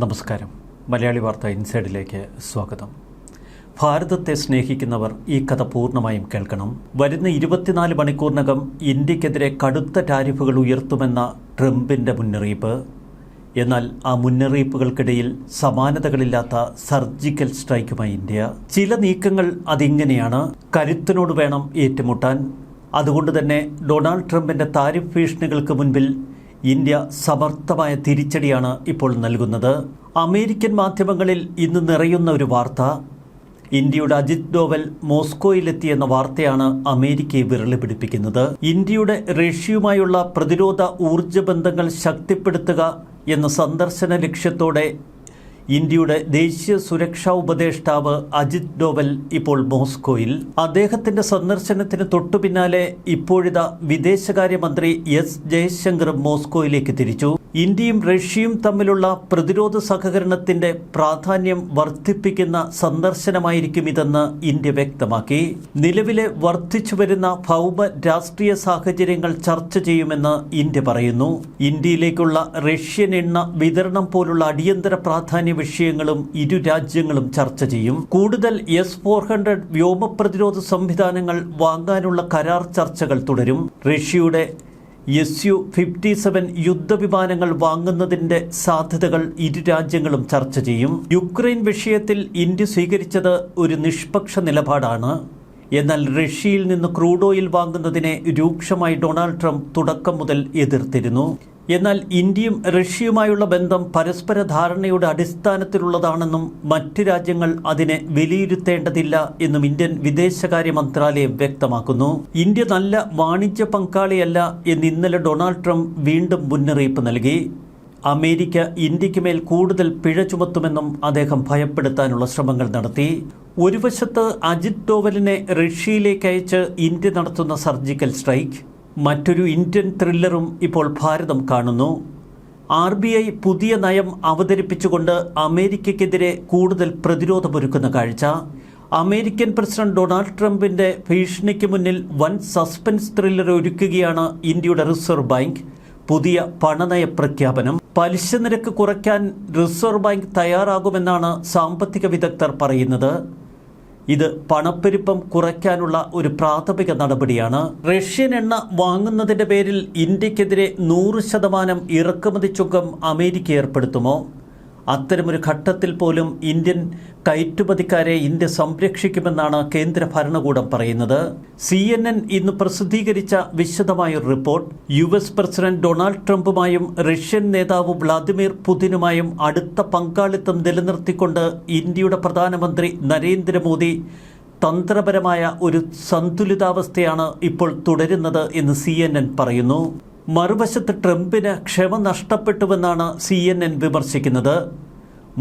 നമസ്കാരം. മലയാളി വാർത്ത ഇൻസൈഡിലേക്ക് സ്വാഗതം. ഭാരതത്തെ സ്നേഹിക്കുന്നവർ ഈ കഥ പൂർണമായും കേൾക്കണം. വരുന്ന ഇരുപത്തിനാല് മണിക്കൂറിനകം ഇന്ത്യക്കെതിരെ കടുത്ത ടാരിഫുകൾ ഉയർത്തുമെന്ന ട്രംപിന്റെ മുന്നറിയിപ്പ്. എന്നാൽ ആ മുന്നറിയിപ്പുകൾക്കിടയിൽ സമാനതകളില്ലാത്ത സർജിക്കൽ സ്ട്രൈക്കുമായി ഇന്ത്യ. ചില നീക്കങ്ങൾ അതിങ്ങനെയാണ്. കരുത്തിനോട് വേണം ഏറ്റുമുട്ടാൻ. അതുകൊണ്ട് തന്നെ ഡൊണാൾഡ് ട്രംപിന്റെ താരിഫ് ഭീഷണികൾക്ക് മുൻപിൽ ഇന്ത്യ സമർത്ഥമായ തിരിച്ചടിയാണ് ഇപ്പോൾ നൽകുന്നത്. അമേരിക്കൻ മാധ്യമങ്ങളിൽ ഇന്ന് നിറയുന്ന ഒരു വാർത്ത. ഇന്ത്യയുടെ അജിത് ഡോവൽ മോസ്കോയിലെത്തിയെന്ന വാർത്തയാണ് അമേരിക്കയെ വിരളി പിടിപ്പിക്കുന്നത് ഇന്ത്യയുടെ റഷ്യയുമായുള്ള പ്രതിരോധ ഊർജ ബന്ധങ്ങൾ ശക്തിപ്പെടുത്തുക എന്ന സന്ദർശന ലക്ഷ്യത്തോടെ ഇന്ത്യയുടെ ദേശീയ സുരക്ഷാ ഉപദേഷ്ടാവ് അജിത് ഡോവൽ ഇപ്പോൾ മോസ്കോയിൽ. അദ്ദേഹത്തിന്റെ സന്ദർശനത്തിന് തൊട്ടുപിന്നാലെ പിന്നാലെ ഇപ്പോഴിതാ വിദേശകാര്യമന്ത്രി എസ് ജയശങ്കർ മോസ്കോയിലേക്ക് തിരിച്ചു. ഇന്ത്യയും റഷ്യയും തമ്മിലുള്ള പ്രതിരോധ സഹകരണത്തിന്റെ പ്രാധാന്യം വർദ്ധിപ്പിക്കുന്ന സന്ദർശനമായിരിക്കും ഇതെന്ന് ഇന്ത്യ വ്യക്തമാക്കി. നിലവിലെ വർദ്ധിച്ചു വരുന്ന ഭൗമ രാഷ്ട്രീയ സാഹചര്യങ്ങൾ ചർച്ച ചെയ്യുമെന്ന് ഇന്ത്യ പറയുന്നു. ഇന്ത്യയിലേക്കുള്ള റഷ്യൻ എണ്ണ വിതരണം പോലുള്ള അടിയന്തര പ്രാധാന്യ വിഷയങ്ങളും ഇരു രാജ്യങ്ങളും ചർച്ച ചെയ്യും. കൂടുതൽ എസ് ഫോർ ഹൺഡ്രഡ് വ്യോമ പ്രതിരോധ സംവിധാനങ്ങൾ വാങ്ങാനുള്ള കരാർ ചർച്ചകൾ തുടരും. റഷ്യയുടെ എസ് യു ഫിഫ്റ്റി സെവൻ യുദ്ധവിമാനങ്ങൾ വാങ്ങുന്നതിന്റെ സാധ്യതകൾ ഇരു രാജ്യങ്ങളും ചർച്ച ചെയ്യും. യുക്രൈൻ വിഷയത്തിൽ ഇന്ത്യ സ്വീകരിച്ചത് ഒരു നിഷ്പക്ഷ നിലപാടാണ്. എന്നാൽ റഷ്യയിൽ നിന്ന് ക്രൂഡ് ഓയിൽ വാങ്ങുന്നതിനെ രൂക്ഷമായി ഡൊണാൾഡ് ട്രംപ് തുടക്കം മുതൽ എതിർത്തിരുന്നു. എന്നാൽ ഇന്ത്യയും റഷ്യയുമായുള്ള ബന്ധം പരസ്പര ധാരണയുടെ അടിസ്ഥാനത്തിലുള്ളതാണെന്നും മറ്റ് രാജ്യങ്ങൾ അതിനെ വിലയിരുത്തേണ്ടതില്ല എന്നും ഇന്ത്യൻ വിദേശകാര്യ മന്ത്രാലയം വ്യക്തമാക്കുന്നു. ഇന്ത്യ നല്ല വാണിജ്യ പങ്കാളിയല്ല എന്ന് ഇന്നലെ ഡൊണാൾഡ് ട്രംപ് വീണ്ടും മുന്നറിയിപ്പ് നൽകി. അമേരിക്ക ഇന്ത്യയ്ക്ക് മേൽ കൂടുതൽ പിഴ ചുമത്തുമെന്നും അദ്ദേഹം ഭയപ്പെടുത്താനുള്ള ശ്രമങ്ങൾ നടത്തി. ഒരു വശത്ത് അജിത് ഡോവലിനെ റഷ്യയിലേക്ക് അയച്ച് ഇന്ത്യ നടത്തുന്ന സർജിക്കൽ സ്ട്രൈക്ക് മറ്റൊരു ഇന്ത്യൻ ത്രില്ലറും ഇപ്പോൾ ഭാരതം കാണുന്നു. ആർ ബി ഐ പുതിയ നയം അവതരിപ്പിച്ചുകൊണ്ട് അമേരിക്കയ്ക്കെതിരെ കൂടുതൽ പ്രതിരോധമൊരുക്കുന്ന കാഴ്ച. അമേരിക്കൻ പ്രസിഡന്റ് ഡൊണാൾഡ് ട്രംപിന്റെ ഭീഷണിക്ക് മുന്നിൽ വൻ സസ്പെൻസ് ത്രില്ലർ ഒരുക്കുകയാണ് ഇന്ത്യയുടെ റിസർവ് ബാങ്ക്. പുതിയ പണനയ പ്രഖ്യാപനം. പലിശ നിരക്ക് കുറയ്ക്കാൻ റിസർവ് ബാങ്ക് തയ്യാറാകുമെന്നാണ് സാമ്പത്തിക വിദഗ്ധർ പറയുന്നത്. ഇത് പണപ്പെരുപ്പം കുറയ്ക്കാനുള്ള ഒരു പ്രാഥമിക നടപടിയാണ്. റഷ്യൻ എണ്ണ വാങ്ങുന്നതിന്റെ പേരിൽ ഇന്ത്യക്കെതിരെ നൂറ് ശതമാനം ഇറക്കുമതി ചുങ്കം അമേരിക്ക ഏർപ്പെടുത്തുമോ? അത്തരമൊരു ഘട്ടത്തിൽ പോലും ഇന്ത്യൻ കയറ്റുമതിക്കാരെ ഇന്ത്യ സംരക്ഷിക്കുമെന്നാണ് കേന്ദ്ര ഭരണകൂടം പറയുന്നത്. സി എൻ എൻ ഇന്ന് പ്രസിദ്ധീകരിച്ച വിശദമായ report. U S president Donald ട്രംപുമായും റഷ്യൻ നേതാവ് വ്ളാദിമിർ പുതിനുമായും അടുത്ത പങ്കാളിത്തം നിലനിർത്തിക്കൊണ്ട് ഇന്ത്യയുടെ പ്രധാനമന്ത്രി നരേന്ദ്രമോദി തന്ത്രപരമായ ഒരു സന്തുലിതാവസ്ഥയാണ് ഇപ്പോൾ തുടരുന്നത് എന്ന് സി പറയുന്നു. മറുവശത്ത് ട്രംപിന് ക്ഷമ നഷ്ടപ്പെട്ടുവെന്നാണ് സി വിമർശിക്കുന്നത്.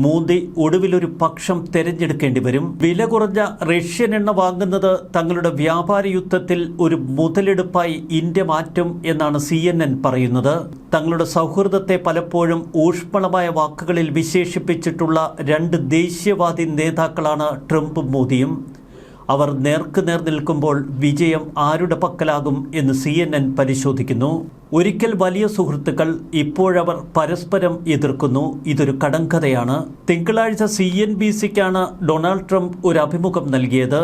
മോദി ഒടുവിലൊരു പക്ഷം തെരഞ്ഞെടുക്കേണ്ടി വരും. വില കുറഞ്ഞ റഷ്യൻ എണ്ണ വാങ്ങുന്നത് തങ്ങളുടെ വ്യാപാര യുദ്ധത്തിൽ ഒരു മുതലെടുപ്പായി ഇന്ത്യ മാറ്റും എന്നാണ് സി പറയുന്നത്. തങ്ങളുടെ സൗഹൃദത്തെ പലപ്പോഴും ഊഷ്മളമായ വാക്കുകളിൽ വിശേഷിപ്പിച്ചിട്ടുള്ള രണ്ട് ദേശീയവാദി നേതാക്കളാണ് ട്രംപും മോദിയും. അവർ നേർക്ക് നേർ നിൽക്കുമ്പോൾ വിജയം ആരുടെ പക്കലാകും എന്ന് സി എൻ എൻ പരിശോധിക്കുന്നു. ഒരിക്കൽ വലിയ സുഹൃത്തുക്കൾ ഇപ്പോഴവർ പരസ്പരം എതിർക്കുന്നു. ഇതൊരു കടങ്കഥയാണ്. തിങ്കളാഴ്ച സി എൻ ബി സിക്കാണ് ഡൊണാൾഡ് ട്രംപ് ഒരു അഭിമുഖം നൽകിയത്.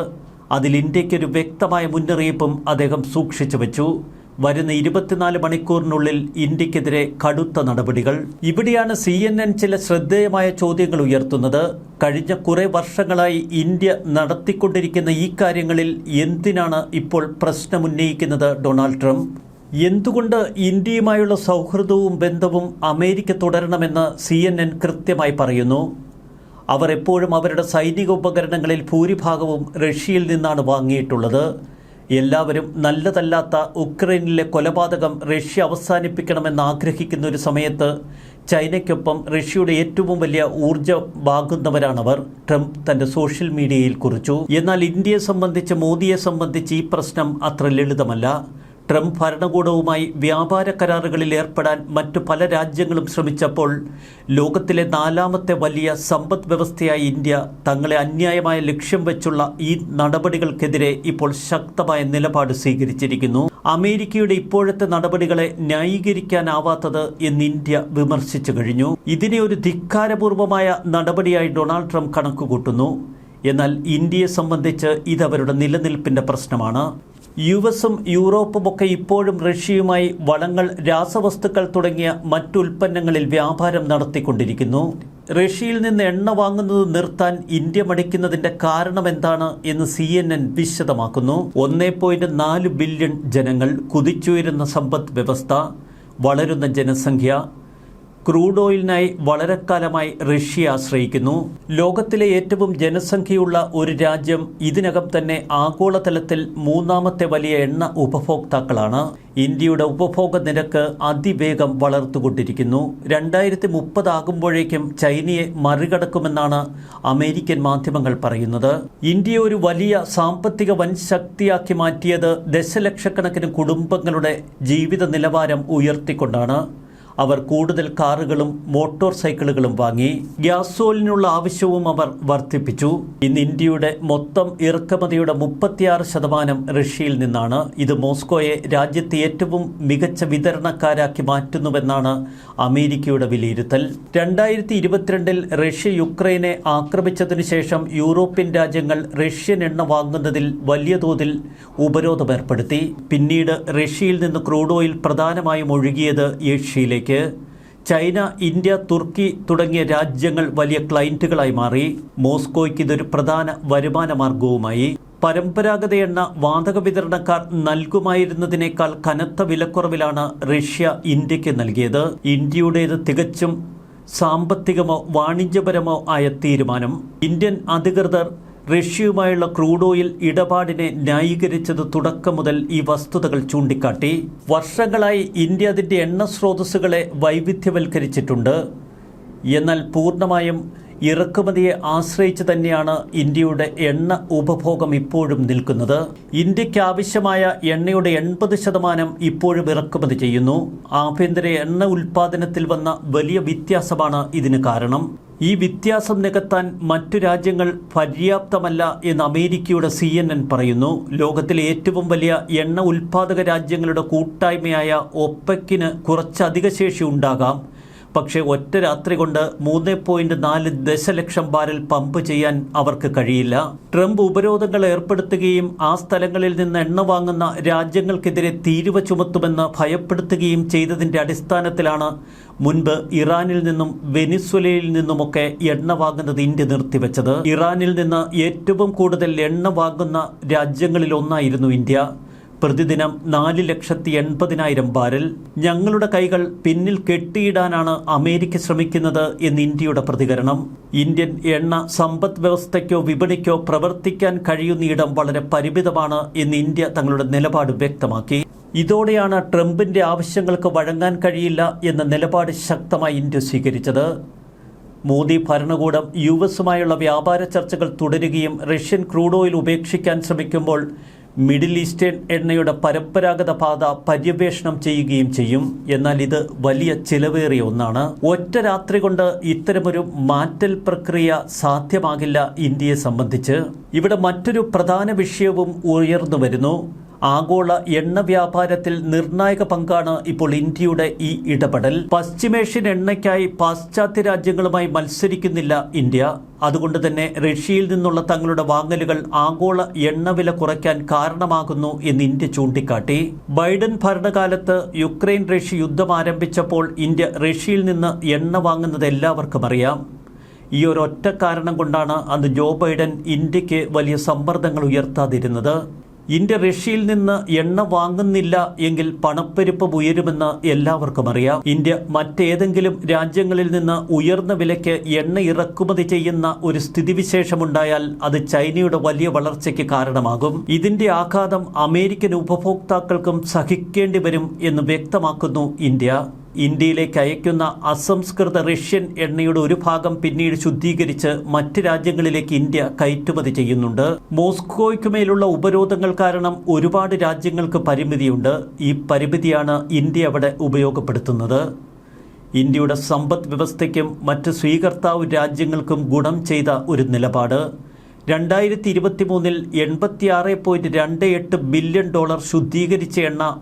അതിൽ ഇന്ത്യയ്ക്കൊരു വ്യക്തമായ മുന്നറിയിപ്പും അദ്ദേഹം സൂക്ഷിച്ചു വെച്ചു. വരുന്ന ഇരുപത്തിനാല് മണിക്കൂറിനുള്ളിൽ ഇന്ത്യക്കെതിരെ കടുത്ത നടപടികൾ. ഇവിടെയാണ് സി എൻ എൻ ചില ശ്രദ്ധേയമായ ചോദ്യങ്ങൾ ഉയർത്തുന്നത്. കഴിഞ്ഞ കുറേ വർഷങ്ങളായി ഇന്ത്യ നടത്തിക്കൊണ്ടിരിക്കുന്ന ഈ കാര്യങ്ങളിൽ എന്തിനാണ് ഇപ്പോൾ പ്രശ്നമുന്നയിക്കുന്നത് ഡൊണാൾഡ് ട്രംപ്? എന്തുകൊണ്ട് ഇന്ത്യയുമായുള്ള സൗഹൃദവും ബന്ധവും അമേരിക്ക തുടരണമെന്ന് സി എൻ എൻ കൃത്യമായി പറയുന്നു. അവർ എപ്പോഴും അവരുടെ സൈനിക ഉപകരണങ്ങളിൽ ഭൂരിഭാഗവും റഷ്യയിൽ നിന്നാണ് വാങ്ങിയിട്ടുള്ളത്. എല്ലാവരും നല്ലതല്ലാത്ത ഉക്രൈനിലെ കൊലപാതകം റഷ്യ അവസാനിപ്പിക്കണമെന്ന് ആഗ്രഹിക്കുന്ന ഒരു സമയത്ത് ചൈനയ്ക്കൊപ്പം റഷ്യയുടെ ഏറ്റവും വലിയ ഊർജമാകുന്നവരാണവർ ട്രംപ് തന്റെ സോഷ്യൽ മീഡിയയിൽ കുറിച്ചു. എന്നാൽ ഇന്ത്യയെ സംബന്ധിച്ച് മോദിയെ സംബന്ധിച്ച് ഈ പ്രശ്നം അത്ര ലളിതമല്ല. ട്രംപ് ഭരണകൂടവുമായി വ്യാപാര കരാറുകളിൽ ഏർപ്പെടാൻ മറ്റു പല രാജ്യങ്ങളും ശ്രമിച്ചപ്പോൾ ലോകത്തിലെ നാലാമത്തെ വലിയ സമ്പദ് വ്യവസ്ഥയായ ഇന്ത്യ തങ്ങളെ അന്യായമായ ലക്ഷ്യം വെച്ചുള്ള ഈ നടപടികൾക്കെതിരെ ഇപ്പോൾ ശക്തമായ നിലപാട് സ്വീകരിച്ചിരിക്കുന്നു. അമേരിക്കയുടെ ഇപ്പോഴത്തെ നടപടികളെ ന്യായീകരിക്കാനാവാത്തത് എന്ന് ഇന്ത്യ വിമർശിച്ചു കഴിഞ്ഞു. ഇതിനെ ഒരു ധിക്കാരപൂർവമായ നടപടിയായി ഡൊണാൾഡ് ട്രംപ് കണക്കുകൂട്ടുന്നു. എന്നാൽ ഇന്ത്യയെ സംബന്ധിച്ച് ഇതവരുടെ നിലനിൽപ്പിന്റെ പ്രശ്നമാണ്. യു എസും യൂറോപ്പും ഒക്കെ ഇപ്പോഴും റഷ്യയുമായി വളങ്ങൾ രാസവസ്തുക്കൾ തുടങ്ങിയ മറ്റു ഉൽപ്പന്നങ്ങളിൽ വ്യാപാരം നടത്തിക്കൊണ്ടിരിക്കുന്നു. റഷ്യയിൽ നിന്ന് എണ്ണ വാങ്ങുന്നത് നിർത്താൻ ഇന്ത്യ മടിക്കുന്നതിന്റെ കാരണം എന്താണ് എന്ന് സി എൻ എൻ വിശദമാക്കുന്നു. ഒന്നേ പോയിന്റ് നാല് ബില്യൺ ജനങ്ങൾ കുതിച്ചുയരുന്ന സമ്പദ് വ്യവസ്ഥ വളരുന്ന ജനസംഖ്യ ക്രൂഡ് ഓയിലിനായി വളരെ കാലമായി റഷ്യ ആശ്രയിക്കുന്നു. ലോകത്തിലെ ഏറ്റവും ജനസംഖ്യയുള്ള ഒരു രാജ്യം ഇതിനകം തന്നെ ആഗോളതലത്തിൽ മൂന്നാമത്തെ വലിയ എണ്ണ ഉപഭോക്താക്കളാണ്. ഇന്ത്യയുടെ ഉപഭോഗ നിരക്ക് അതിവേഗം വളർത്തുകൊണ്ടിരിക്കുന്നു രണ്ടായിരത്തി മുപ്പതാകുമ്പോഴേക്കും ചൈനയെ മറികടക്കുമെന്നാണ് അമേരിക്കൻ മാധ്യമങ്ങൾ പറയുന്നത്. ഇന്ത്യ ഒരു വലിയ സാമ്പത്തിക വൻ ശക്തിയാക്കി മാറ്റിയത് ദശലക്ഷക്കണക്കിന് കുടുംബങ്ങളുടെ ജീവിത നിലവാരം ഉയർത്തിക്കൊണ്ടാണ്. അവർ കൂടുതൽ കാറുകളും മോട്ടോർ സൈക്കിളുകളും വാങ്ങി ഗ്യാസോലിനുള്ള ആവശ്യവും അവർ വർദ്ധിപ്പിച്ചു. ഇന്ന് ഇന്ത്യയുടെ മൊത്തം ഇറക്കുമതിയുടെ മുപ്പത്തിയാറ് ശതമാനം റഷ്യയിൽ നിന്നാണ്. ഇത് മോസ്കോയെ രാജ്യത്തെ ഏറ്റവും മികച്ച വിതരണക്കാരാക്കി മാറ്റുന്നുവെന്നാണ് അമേരിക്കയുടെ വിലയിരുത്തൽ. രണ്ടായിരത്തി ഇരുപത്തിരണ്ടിൽ റഷ്യ യുക്രൈനെ ആക്രമിച്ചതിനു ശേഷം യൂറോപ്യൻ രാജ്യങ്ങൾ റഷ്യൻ എണ്ണ വാങ്ങുന്നതിൽ വലിയ തോതിൽ ഉപരോധം ഏർപ്പെടുത്തി പിന്നീട് റഷ്യയിൽ നിന്ന് ക്രൂഡ് ഓയിൽ പ്രധാനമായും ഒഴുകിയത് ഏഷ്യയിലേക്ക്. ചൈന ഇന്ത്യ തുർക്കി തുടങ്ങിയ രാജ്യങ്ങൾ വലിയ ക്ലയന്റുകളായി മാറി. മോസ്കോയ്ക്ക് ഇതൊരു പ്രധാന വരുമാന മാർഗവുമായി പരമ്പരാഗത എണ്ണ വാതക വിതരണക്കാർ നൽകുമായിരുന്നതിനേക്കാൾ കനത്ത വിലക്കുറവിലാണ് റഷ്യ ഇന്ത്യയ്ക്ക് നൽകിയത്. ഇന്ത്യയുടേത് തികച്ചും സാമ്പത്തികമോ വാണിജ്യപരമോ ആയ തീരുമാനം. ഇന്ത്യൻ അധികൃതർ റഷ്യയുമായുള്ള ക്രൂഡ് ഓയിൽ ഇടപാടിനെ ന്യായീകരിച്ചത് തുടക്കം മുതൽ ഈ വസ്തുതകൾ ചൂണ്ടിക്കാട്ടി. വർഷങ്ങളായി ഇന്ത്യ അതിന്റെ എണ്ണ സ്രോതസ്സുകളെ വൈവിധ്യവൽക്കരിച്ചിട്ടുണ്ട്. എന്നാൽ പൂർണമായും ഇറക്കുമതിയെ ആശ്രയിച്ച് തന്നെയാണ് ഇന്ത്യയുടെ എണ്ണ ഉപഭോഗം ഇപ്പോഴും നിൽക്കുന്നത്. ഇന്ത്യയ്ക്ക് ആവശ്യമായ എണ്ണയുടെ എൺപത് ശതമാനം ഇപ്പോഴും ഇറക്കുമതി ചെയ്യുന്നു. ആഭ്യന്തര എണ്ണ ഉൽപാദനത്തിൽ വന്ന വലിയ വ്യത്യാസമാണ് ഇതിന് കാരണം. ഈ വ്യത്യാസം നികത്താൻ മറ്റു രാജ്യങ്ങൾ പര്യാപ്തമല്ല എന്ന് അമേരിക്കയുടെ സി എൻ എൻ പറയുന്നു. ലോകത്തിലെ ഏറ്റവും വലിയ എണ്ണ ഉൽപാദക രാജ്യങ്ങളുടെ കൂട്ടായ്മയായ ഒപ്പക്കിന് കുറച്ചധിക ശേഷി ഉണ്ടാകാം. പക്ഷേ ഒറ്റ രാത്രി കൊണ്ട് മൂന്ന് പോയിന്റ് നാല് ദശലക്ഷം ബാരൽ പമ്പ് ചെയ്യാൻ അവർക്ക് കഴിയില്ല. ട്രംപ് ഉപരോധങ്ങൾ ഏർപ്പെടുത്തുകയും ആ സ്ഥലങ്ങളിൽ നിന്ന് എണ്ണ വാങ്ങുന്ന രാജ്യങ്ങൾക്കെതിരെ തീരുവ ചുമത്തുമെന്ന് ഭയപ്പെടുത്തുകയും ചെയ്തതിന്റെ അടിസ്ഥാനത്തിലാണ് മുൻപ് ഇറാനിൽ നിന്നും വെനിസ്വലയിൽ നിന്നുമൊക്കെ എണ്ണ വാങ്ങുന്നത് ഇന്ത്യ നിർത്തിവെച്ചത്. ഇറാനിൽ നിന്ന് ഏറ്റവും കൂടുതൽ എണ്ണ വാങ്ങുന്ന രാജ്യങ്ങളിലൊന്നായിരുന്നു ഇന്ത്യ. പ്രതിദിനം നാല് ലക്ഷത്തി എൺപതിനായിരം ബാരൽ ഞങ്ങളുടെ കൈകൾ പിന്നിൽ കെട്ടിയിടാനാണ് അമേരിക്ക ശ്രമിക്കുന്നത് എന്ന് ഇന്ത്യയുടെ പ്രതികരണം. ഇന്ത്യൻ എണ്ണ സമ്പദ് വ്യവസ്ഥയ്ക്കോ വിപണിക്കോ പ്രവർത്തിക്കാൻ കഴിയുന്നയിടം വളരെ പരിമിതമാണ് എന്ന് ഇന്ത്യ തങ്ങളുടെ നിലപാട് വ്യക്തമാക്കി. ഇതോടെയാണ് ട്രംപിന്റെ ആവശ്യങ്ങൾക്ക് വഴങ്ങാൻ കഴിയില്ല എന്ന നിലപാട് ശക്തമായി ഇന്ത്യ സ്വീകരിച്ചത്. മോദി ഭരണകൂടം യു എസുമായുള്ള വ്യാപാര ചർച്ചകൾ തുടരുകയും റഷ്യൻ ക്രൂഡ് ഓയിൽ ഉപേക്ഷിക്കാൻ ശ്രമിക്കുമ്പോൾ മിഡിൽ ഈസ്റ്റേൺ എണ്ണയുടെ പരമ്പരാഗത പാത പര്യവേഷണം ചെയ്യുകയും ചെയ്യും. എന്നാൽ ഇത് വലിയ ചിലവേറിയ ഒന്നാണ്. ഒറ്റ രാത്രി കൊണ്ട് ഇത്തരമൊരു മാറ്റൽ പ്രക്രിയ സാധ്യമാകില്ല ഇന്ത്യയെ സംബന്ധിച്ച്. ഇവിടെ മറ്റൊരു പ്രധാന വിഷയവും ഉയർന്നു വരുന്നു. ആഗോള എണ്ണ വ്യാപാരത്തിൽ നിർണായക പങ്കാണ് ഇപ്പോൾ ഇന്ത്യയുടെ ഈ ഇടപെടൽ. പശ്ചിമേഷ്യൻ എണ്ണയ്ക്കായി പാശ്ചാത്യ രാജ്യങ്ങളുമായി മത്സരിക്കുന്നില്ല ഇന്ത്യ. അതുകൊണ്ട് തന്നെ റഷ്യയിൽ നിന്നുള്ള തങ്ങളുടെ വാങ്ങലുകൾ ആഗോള എണ്ണവില കുറയ്ക്കാൻ കാരണമാകുന്നു എന്ന് ഇന്ത്യ ചൂണ്ടിക്കാട്ടി. ബൈഡൻ ഭരണകാലത്ത് യുക്രൈൻ റഷ്യ യുദ്ധം ആരംഭിച്ചപ്പോൾ ഇന്ത്യ റഷ്യയിൽ നിന്ന് എണ്ണ വാങ്ങുന്നത് എല്ലാവർക്കും അറിയാം. ഈ ഒരൊറ്റ കാരണം കൊണ്ടാണ് അന്ന് ജോ ബൈഡൻ ഇന്ത്യയ്ക്ക് വലിയ സമ്മർദ്ദങ്ങൾ ഉയർത്താതിരുന്നത്. ഇന്ത്യ റഷ്യയിൽ നിന്ന് എണ്ണ വാങ്ങുന്നില്ല എങ്കിൽ പണപ്പെരുപ്പം ഉയരുമെന്ന് എല്ലാവർക്കും അറിയാം. ഇന്ത്യ മറ്റേതെങ്കിലും രാജ്യങ്ങളിൽ നിന്ന് ഉയർന്ന വിലയ്ക്ക് എണ്ണ ഇറക്കുമതി ചെയ്യുന്ന ഒരു സ്ഥിതിവിശേഷമുണ്ടായാൽ അത് ചൈനയുടെ വലിയ വളർച്ചയ്ക്ക് കാരണമാകും. ഇതിന്റെ ആഘാതം അമേരിക്കൻ ഉപഭോക്താക്കൾക്കും സഹിക്കേണ്ടി വരും എന്ന് വ്യക്തമാക്കുന്നു ഇന്ത്യ. ഇന്ത്യയിലേക്ക് അയക്കുന്ന അസംസ്കൃത റഷ്യൻ എണ്ണയുടെ ഒരു ഭാഗം പിന്നീട് ശുദ്ധീകരിച്ച് മറ്റ് രാജ്യങ്ങളിലേക്ക് ഇന്ത്യ കയറ്റുമതി ചെയ്യുന്നുണ്ട്. മോസ്കോയ്ക്കുമേലുള്ള ഉപരോധങ്ങൾ കാരണം ഒരുപാട് രാജ്യങ്ങൾക്ക് പരിമിതിയുണ്ട്. ഈ പരിമിതിയാണ് ഇന്ത്യ അവിടെ ഉപയോഗപ്പെടുത്തുന്നത്. ഇന്ത്യയുടെ സമ്പദ് വ്യവസ്ഥയ്ക്കും മറ്റ് സ്വീകർത്താവ് രാജ്യങ്ങൾക്കും ഗുണം ചെയ്ത ഒരു നിലപാട്. രണ്ടായിരത്തി ഇരുപത്തി മൂന്നിൽ എൺപത്തിയാറ് പോയിന്റ് രണ്ട് എട്ട് ബില്യൺ ഡോളർ ശുദ്ധീകരിച്ച എണ്ണ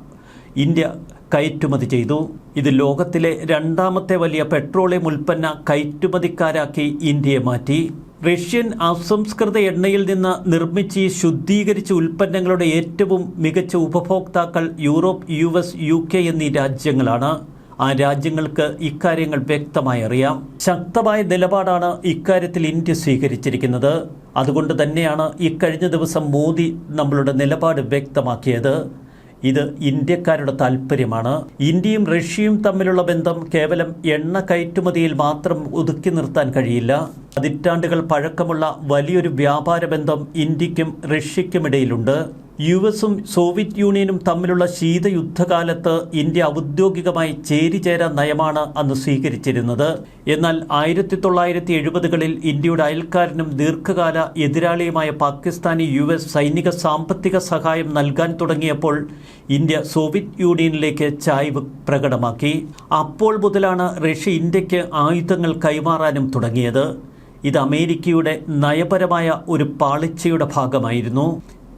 ഇന്ത്യ കയറ്റുമതി ചെയ്തു. ഇത് ലോകത്തിലെ രണ്ടാമത്തെ വലിയ പെട്രോളിയം ഉൽപ്പന്ന കയറ്റുമതിക്കാരാക്കി ഇന്ത്യയെ മാറ്റി. റഷ്യൻ അസംസ്കൃത എണ്ണയിൽ നിന്ന് നിർമ്മിച്ച് ശുദ്ധീകരിച്ച ഉൽപ്പന്നങ്ങളുടെ ഏറ്റവും മികച്ച ഉപഭോക്താക്കൾ Europe U S U K എന്നീ രാജ്യങ്ങളാണ്. ആ രാജ്യങ്ങൾക്ക് ഇക്കാര്യങ്ങൾ വ്യക്തമായി അറിയാം. ശക്തമായ നിലപാടാണ് ഇക്കാര്യത്തിൽ ഇന്ത്യ സ്വീകരിച്ചിരിക്കുന്നത്. അതുകൊണ്ട് തന്നെയാണ് ഇക്കഴിഞ്ഞ ദിവസം മോദി നമ്മളുടെ നിലപാട് വ്യക്തമാക്കിയത്. ഇത് ഇന്ത്യക്കാരുടെ താല്പര്യമാണ്. ഇന്ത്യയും റഷ്യയും തമ്മിലുള്ള ബന്ധം കേവലം എണ്ണ കയറ്റുമതിയിൽ മാത്രം ഒതുക്കി നിർത്താൻ കഴിയില്ല. പതിറ്റാണ്ടുകൾ പഴക്കമുള്ള വലിയൊരു വ്യാപാര ബന്ധം ഇന്ത്യക്കും റഷ്യയ്ക്കുമിടയിലുണ്ട് യു എസും സോവിയറ്റ് യൂണിയനും തമ്മിലുള്ള ശീതയുദ്ധകാലത്ത് ഇന്ത്യ ഔദ്യോഗികമായി ചേരിചേരാ നയമാണ് അന്ന് സ്വീകരിച്ചിരുന്നത്. എന്നാൽ ആയിരത്തി തൊള്ളായിരത്തി എഴുപതുകളിൽ ഇന്ത്യയുടെ അയൽക്കാരനും ദീർഘകാല എതിരാളിയുമായ പാകിസ്ഥാനി യു എസ് സൈനിക സാമ്പത്തിക സഹായം നൽകാൻ തുടങ്ങിയപ്പോൾ ഇന്ത്യ സോവിയറ്റ് യൂണിയനിലേക്ക് ചായ്വ് പ്രകടമാക്കി. അപ്പോൾ മുതലാണ് റഷ്യ ഇന്ത്യയ്ക്ക് ആയുധങ്ങൾ കൈമാറാനും തുടങ്ങിയത്. ഇത് അമേരിക്കയുടെ നയപരമായ ഒരു പാളിച്ചയുടെ ഭാഗമായിരുന്നു.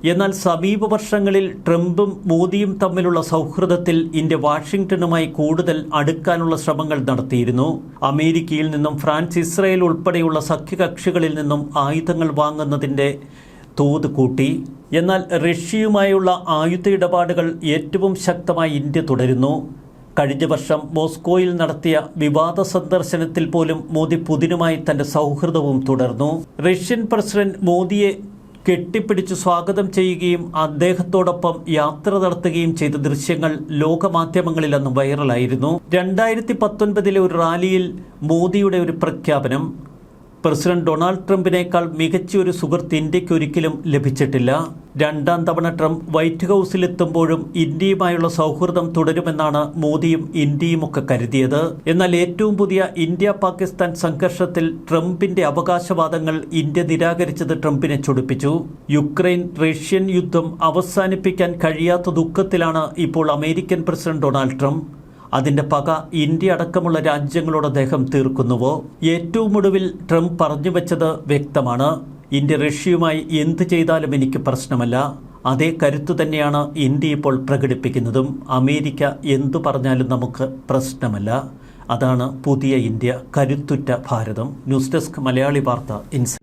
എന്നാൽ സമീപ വർഷങ്ങളിൽ ട്രംപും മോദിയും തമ്മിലുള്ള സൗഹൃദത്തിൽ ഇന്ത്യ വാഷിംഗ്ടണുമായി കൂടുതൽ അടുക്കാനുള്ള ശ്രമങ്ങൾ നടത്തിയിരുന്നു. അമേരിക്കയിൽ നിന്നും ഫ്രാൻസ് ഇസ്രയേൽ ഉൾപ്പെടെയുള്ള സഖ്യകക്ഷികളിൽ നിന്നും ആയുധങ്ങൾ വാങ്ങുന്നതിന്റെ തോത് കൂട്ടി. എന്നാൽ റഷ്യയുമായുള്ള ആയുധ ഇടപാടുകൾ ഏറ്റവും ശക്തമായി ഇന്ത്യ തുടരുന്നു. കഴിഞ്ഞ വർഷം മോസ്കോയിൽ നടത്തിയ വിവാദ സന്ദർശനത്തിൽ പോലും മോദി പുതിനുമായി തന്റെ സൗഹൃദവും തുടർന്നു. റഷ്യൻ പ്രസിഡന്റ് മോദിയെ കെട്ടിപ്പിടിച്ച് സ്വാഗതം ചെയ്യുകയും അദ്ദേഹത്തോടൊപ്പം യാത്ര നടത്തുകയും ചെയ്ത ദൃശ്യങ്ങൾ ലോകമാധ്യമങ്ങളിൽ അന്ന് വൈറലായിരുന്നു. രണ്ടായിരത്തി പത്തൊൻപതിലെ ഒരു റാലിയിൽ മോദിയുടെ ഒരു പ്രഖ്യാപനം പ്രസിഡന്റ് ഡൊണാൾഡ് ട്രംപിനേക്കാൾ മികച്ച ഒരു സുഹൃത്ത് ഇന്ത്യയ്ക്ക് ഒരിക്കലും ലഭിച്ചിട്ടില്ല. രണ്ടാം തവണ ട്രംപ് വൈറ്റ് ഹൗസിലെത്തുമ്പോഴും ഇന്ത്യയുമായുള്ള സൗഹൃദം തുടരുമെന്നാണ് മോദിയും ഇന്ത്യയുമൊക്കെ കരുതിയത്. എന്നാൽ ഏറ്റവും പുതിയ ഇന്ത്യ പാകിസ്ഥാൻ സംഘർഷത്തിൽ ട്രംപിന്റെ അവകാശവാദങ്ങൾ ഇന്ത്യ നിരാകരിച്ചത് ട്രംപിനെ ചൊടിപ്പിച്ചു. യുക്രൈൻ റഷ്യൻ യുദ്ധം അവസാനിപ്പിക്കാൻ കഴിയാത്ത ദുഃഖത്തിലാണ് ഇപ്പോൾ അമേരിക്കൻ പ്രസിഡന്റ് ഡൊണാൾഡ് ട്രംപ്. അതിന്റെ പക ഇന്ത്യ അടക്കമുള്ള രാജ്യങ്ങളോട് അദ്ദേഹം തീർക്കുന്നുവോ? ഏറ്റവും ഒടുവിൽ ട്രംപ് പറഞ്ഞു വെച്ചത് വ്യക്തമാണ്. ഇന്ത്യ റഷ്യയുമായി എന്ത് ചെയ്താലും എനിക്ക് പ്രശ്നമല്ല. അതേ കരുത്തു തന്നെയാണ് ഇന്ത്യ ഇപ്പോൾ പ്രകടിപ്പിക്കുന്നതും. അമേരിക്ക എന്തു പറഞ്ഞാലും നമുക്ക് പ്രശ്നമല്ല. അതാണ് പുതിയ ഇന്ത്യ. കരുത്തുറ്റ ഭാരതം. ന്യൂസ് ഡെസ്ക് മലയാളി വാർത്ത ഇൻസ്